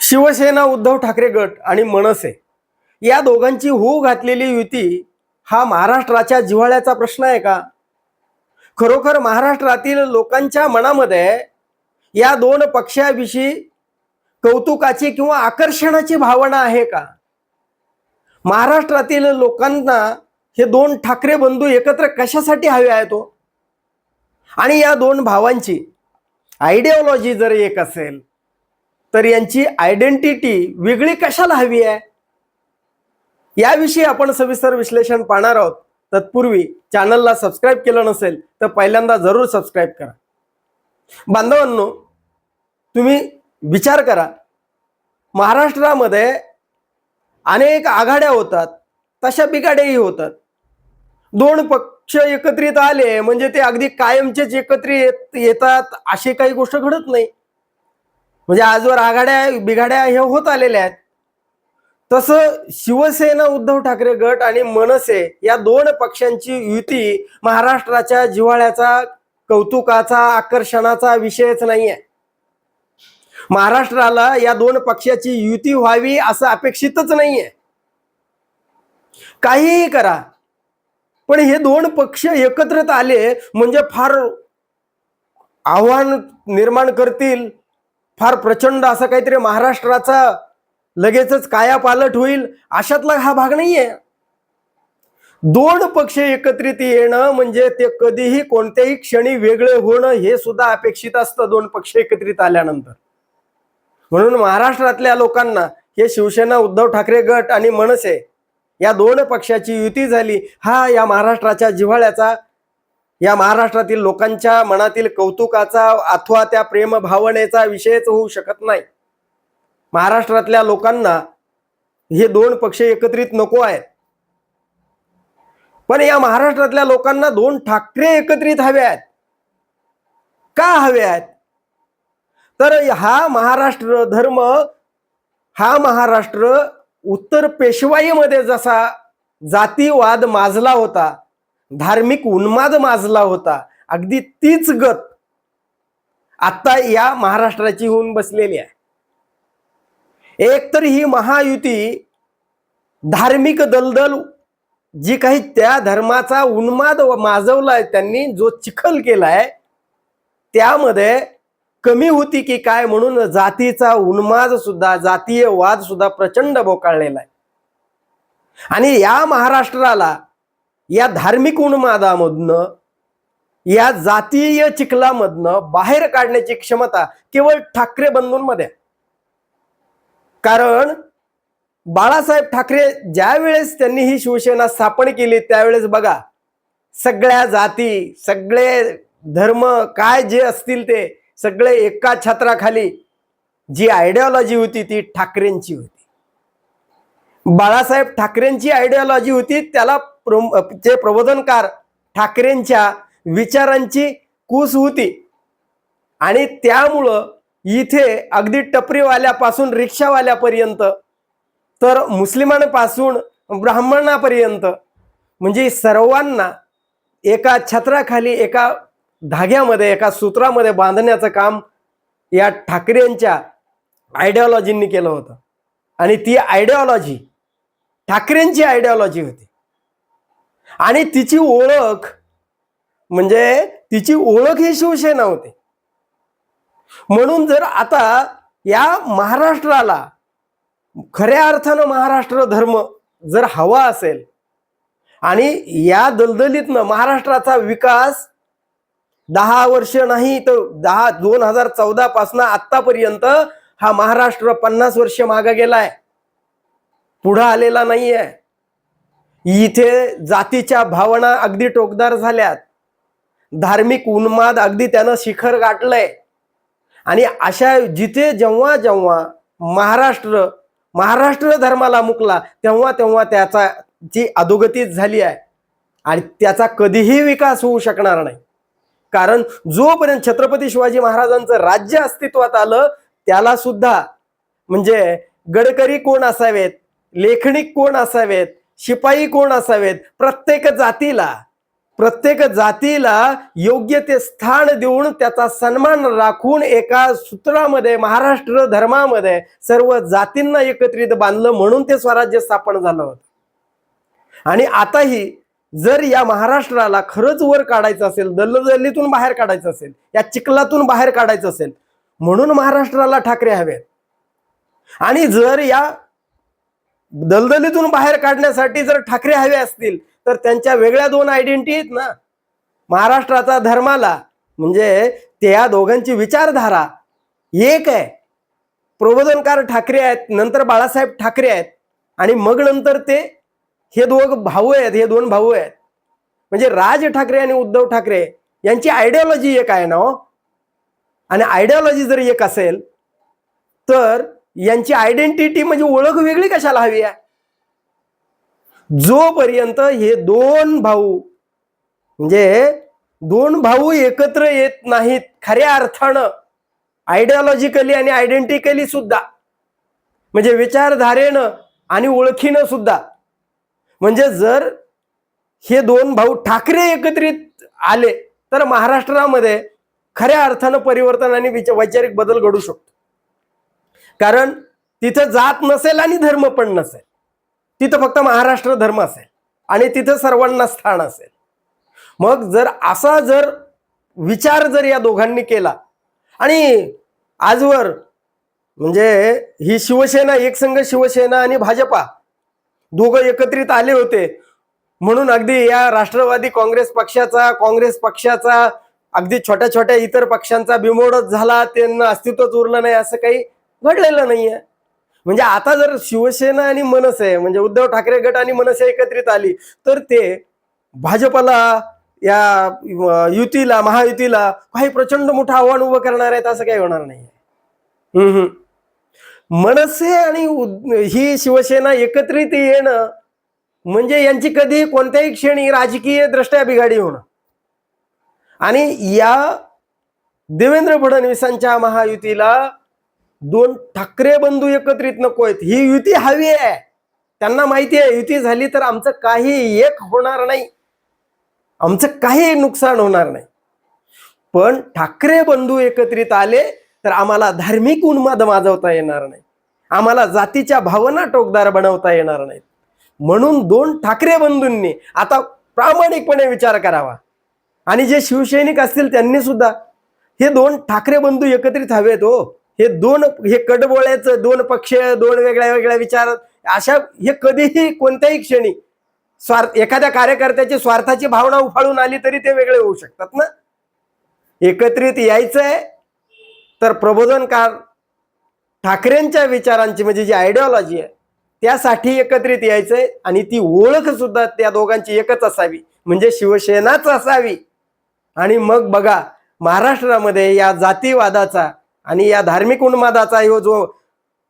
शिवसेना उद्धव ठाकरे गट आणि मनसे. या दोघांची होऊ घातलेली युती हा महाराष्ट्राच्या जिव्हाळ्याचा प्रश्न आहे का? खरोखर महाराष्ट्रातील लोकांच्या मनामध्ये या दोन पक्षाविषयी कौतुकाची किंवा आकर्षणाची भावना आहे का? महाराष्ट्रातील लोकांना हे दोन ठाकरे बंधू एकत्र कशासाठी हवे आहे तो हो? आणि या दोन भावांची आयडिओलॉजी जर एक असेल तर यांची आयडेंटिटी वेगळी कशाला हवी आहे? याविषयी आपण सविस्तर विश्लेषण पाहणार आहोत. तत्पूर्वी चॅनलला सबस्क्राईब केलं नसेल तर पहिल्यांदा जरूर सबस्क्राईब करा. बांधवांनो तुम्ही विचार करा. महाराष्ट्रामध्ये अनेक आघाड्या होतात तशा बिघाड्याही होतात. दोन पक्ष एकत्रित आले म्हणजे ते अगदी कायमचेच एकत्रित येतात अशी काही गोष्ट घडत नाही. म्हणजे आजवर आघाड्या बिघाड्या हे होत आलेल्या आहेत. तसं शिवसेना उद्धव ठाकरे गट आणि मनसे या दोन पक्षांची युती महाराष्ट्राच्या जिव्हाळ्याचा कौतुकाचा आकर्षणाचा विषयच नाहीये. महाराष्ट्राला या दोन पक्षाची युती व्हावी असं अपेक्षितच नाहीये. काहीही करा. पण हे दोन पक्ष एकत्रित आले म्हणजे फार आव्हान निर्माण करतील फार प्रचंड असं काहीतरी महाराष्ट्राचा लगेचच कायापालट होईल अशातला हा भाग नाहीये. दोन पक्ष एकत्रित येणं म्हणजे ते कधीही कोणत्याही क्षणी वेगळे होणं हे सुद्धा अपेक्षित असतं दोन पक्ष एकत्रित आल्यानंतर. म्हणून महाराष्ट्रातल्या लोकांना हे शिवसेना उद्धव ठाकरे गट आणि मनसे या दोन पक्षाची युती झाली हा या महाराष्ट्राच्या जिव्हाळ्याचा या महाराष्ट्रातील लोकांच्या मनातील कौतुकाचा अथवा त्या प्रेम भावनेचा विषयच होऊ शकत नाही. महाराष्ट्रातल्या लोकांना हे दोन पक्ष एकत्रित नको आहेत. पण या महाराष्ट्रातल्या लोकांना दोन ठाकरे एकत्रित हवे आहेत. का हवे आहेत? तर हा महाराष्ट्र धर्म हा महाराष्ट्र उत्तर पेशवाईमध्ये जसा जातीवाद माजला होता धार्मिक उन्माद माजला होता. अगदी तीच गत आता या महाराष्ट्राची होऊन बसलेली आहे. एक तर ही महायुती धार्मिक दलदल जी काही त्या धर्माचा उन्माद माजवलाय त्यांनी जो चिखल केलाय त्यामध्ये कमी होती की काय म्हणून जातीचा उन्माद सुद्धा जातीय वाद सुद्धा प्रचंड बोकाळलेला आहे. आणि या महाराष्ट्राला या धार्मिक उन्मादामधनं या जातीय चिखलामधनं बाहेर काढण्याची क्षमता केवळ ठाकरे बंधूंमध्ये कारण बाळासाहेब ठाकरे ज्या वेळेस त्यांनी ही शिवसेना स्थापन केली त्यावेळेस बघा सगळ्या जाती सगळे धर्म काय जे असतील ते सगळे एका छत्राखाली जी आयडिओलॉजी होती ती ठाकरेंची होती. बाळासाहेब ठाकरेंची आयडिओलॉजी होती त्याला चे प्रबोधनकार ठाकरेंच्या विचारांची कूस होती. आणि त्यामुळं इथे अगदी टपरीवाल्यापासून रिक्षावाल्यापर्यंत तर मुस्लिमांपासून ब्राह्मणापर्यंत म्हणजे सर्वांना एका छत्राखाली एका धाग्यामध्ये एका सूत्रामध्ये बांधण्याचं काम या ठाकरेंच्या आयडिओलॉजींनी केलं होतं. आणि ती आयडिओलॉजी ठाकरेंची आयडिओलॉजी होती. आणि तिची ओळख म्हणजे तिची ओळख ही शिवसेना होती. म्हणून जर आता या महाराष्ट्राला खऱ्या अर्थानं महाराष्ट्र धर्म जर हवा असेल आणि या दलदलीतनं महाराष्ट्राचा विकास दहा वर्ष नाही तर दहा दोन हजार चौदा पासून आतापर्यंत हा महाराष्ट्र पन्नास वर्ष मागे गेलाय. पुढं आलेला नाहीये. इथे जातीच्या भावना अगदी टोकदार झाल्यात. धार्मिक उन्माद अगदी त्यानं शिखर गाठलंय. आणि अशा जिथे जेव्हा जेव्हा महाराष्ट्र महाराष्ट्र धर्माला मुकला तेव्हा तेव्हा त्याचा जी अधोगतीच झाली आहे. आणि त्याचा कधीही विकास होऊ शकणार नाही. कारण जोपर्यंत छत्रपती शिवाजी महाराजांचं राज्य अस्तित्वात आलं त्याला सुद्धा म्हणजे गडकरी कोण असावेत लेखनिक कोण असावेत शिपाई कोण असावेत? प्रत्येक जातीला. प्रत्येक जातीला योग्य ते स्थान देऊन त्याचा सन्मान राखून एका सूत्रामध्ये महाराष्ट्र धर्मामध्ये सर्व जातींना एकत्रित बांधलं म्हणून ते स्वराज्य स्थापन झालं होतं. आणि आताही जर या महाराष्ट्राला खरंच वर काढायचं असेल दलदलीतून बाहेर काढायचं असेल या चिखलातून बाहेर काढायचं असेल म्हणून महाराष्ट्राला ठाकरे हवेत. आणि जर या दलदलीतून बाहेर काढण्यासाठी जर ठाकरे हवे असतील तर त्यांच्या वेगळ्या दोन आयडेंटिटी आहेत ना. महाराष्ट्राचा धर्माला म्हणजे त्या दोघांची विचारधारा एक आहे. प्रबोधनकार ठाकरे आहेत नंतर बाळासाहेब ठाकरे आहेत आणि मग नंतर ते हे दोघ भाऊ आहेत हे दोन भाऊ आहेत. म्हणजे राज ठाकरे आणि उद्धव ठाकरे यांची आयडिओलॉजी एक आहे ना हो. आणि आयडिओलॉजी जर एक असेल तर यांची आयडेंटिटी म्हणजे ओळख वेगळी कशाला हवी आहे? जोपर्यंत हे दोन भाऊ म्हणजे दोन भाऊ एकत्र येत नाहीत खऱ्या अर्थानं आयडिओलॉजिकली आणि आयडेंटिकली सुद्धा म्हणजे विचारधारेनं आणि ओळखीनं सुद्धा म्हणजे जर हे दोन भाऊ ठाकरे एकत्रित आले तर महाराष्ट्रामध्ये खऱ्या अर्थानं परिवर्तन आणि वैचारिक बदल घडू शकतो. कारण तिथं जात नसेल आणि धर्म पण नसेल. तिथं फक्त महाराष्ट्र धर्म असेल आणि तिथं सर्वांना स्थान असेल. मग जर असा जर विचार जर या दोघांनी केला आणि आजवर म्हणजे ही शिवसेना एकसंघ शिवसेना आणि भाजपा दोघं एकत्रित आले होते म्हणून अगदी या राष्ट्रवादी काँग्रेस पक्षाचा काँग्रेस पक्षाचा अगदी छोट्या छोट्या इतर पक्षांचा बिमोडच झाला त्यांना अस्तित्वच उरलं नाही असं काही घडलेलं नाहीये. म्हणजे आता जर शिवसेना आणि मनसे म्हणजे उद्धव ठाकरे गट आणि मनसे एकत्रित आली तर ते भाजपला या युतीला महायुतीला काही प्रचंड मोठं आव्हान उभं करणार आहेत असं काही होणार नाही मनसे आणि ही शिवसेना एकत्रित येणं म्हणजे यांची कधी कोणत्याही क्षणी राजकीय दृष्ट्या बिघाडी होणं. आणि या देवेंद्र फडणवीसांच्या महायुतीला दोन ठाकरे बंधू एकत्रित नको आहेत. ही युती हवी आहे. त्यांना माहिती आहे युती झाली तर आमचं काही एक होणार नाही. आमचं काही नुकसान होणार नाही. पण ठाकरे बंधू एकत्रित आले तर आम्हाला धार्मिक उन्माद माजवता येणार नाही. आम्हाला जातीच्या भावना टोकदार बनवता येणार नाहीत. म्हणून दोन ठाकरे बंधूंनी आता प्रामाणिकपणे विचार करावा. आणि जे शिवसैनिक असतील त्यांनी सुद्धा हे दोन ठाकरे बंधू एकत्रित हवेत हो. हे दोन हे कडबोळ्याचं दोन पक्ष दोन वेगळ्या वेगळ्या विचार अशा हे कधीही कोणत्याही क्षणी स्वार्थ एखाद्या कार्यकर्त्याची स्वार्थाची भावना उफाळून आली तरी ते वेगळे होऊ शकतात ना? एकत्रित यायचंय तर प्रबोधनकार ठाकरेंच्या विचारांची म्हणजे जी आयडिओलॉजी आहे त्यासाठी एकत्रित यायचंय आणि ती ओळख सुद्धा त्या दोघांची एकच असावी म्हणजे शिवसेनाच असावी. आणि मग बघा महाराष्ट्रामध्ये या जातीवादाचा आणि या धार्मिक उन्मादाचा हो जो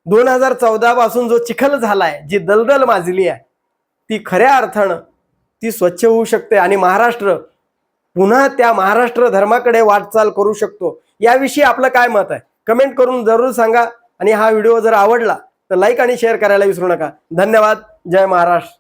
दोन हजार चौदा पासून जो चिखल झालाय जी दलदल माजली आहे ती खऱ्या अर्थानं ती स्वच्छ होऊ शकते आणि महाराष्ट्र पुन्हा त्या महाराष्ट्र धर्माकडे वाटचाल करू शकतो. याविषयी आपलं काय मत आहे? कमेंट करून जरूर सांगा आणि हा व्हिडिओ जर आवडला तर लाईक आणि शेअर करायला विसरू नका. धन्यवाद. जय महाराष्ट्र.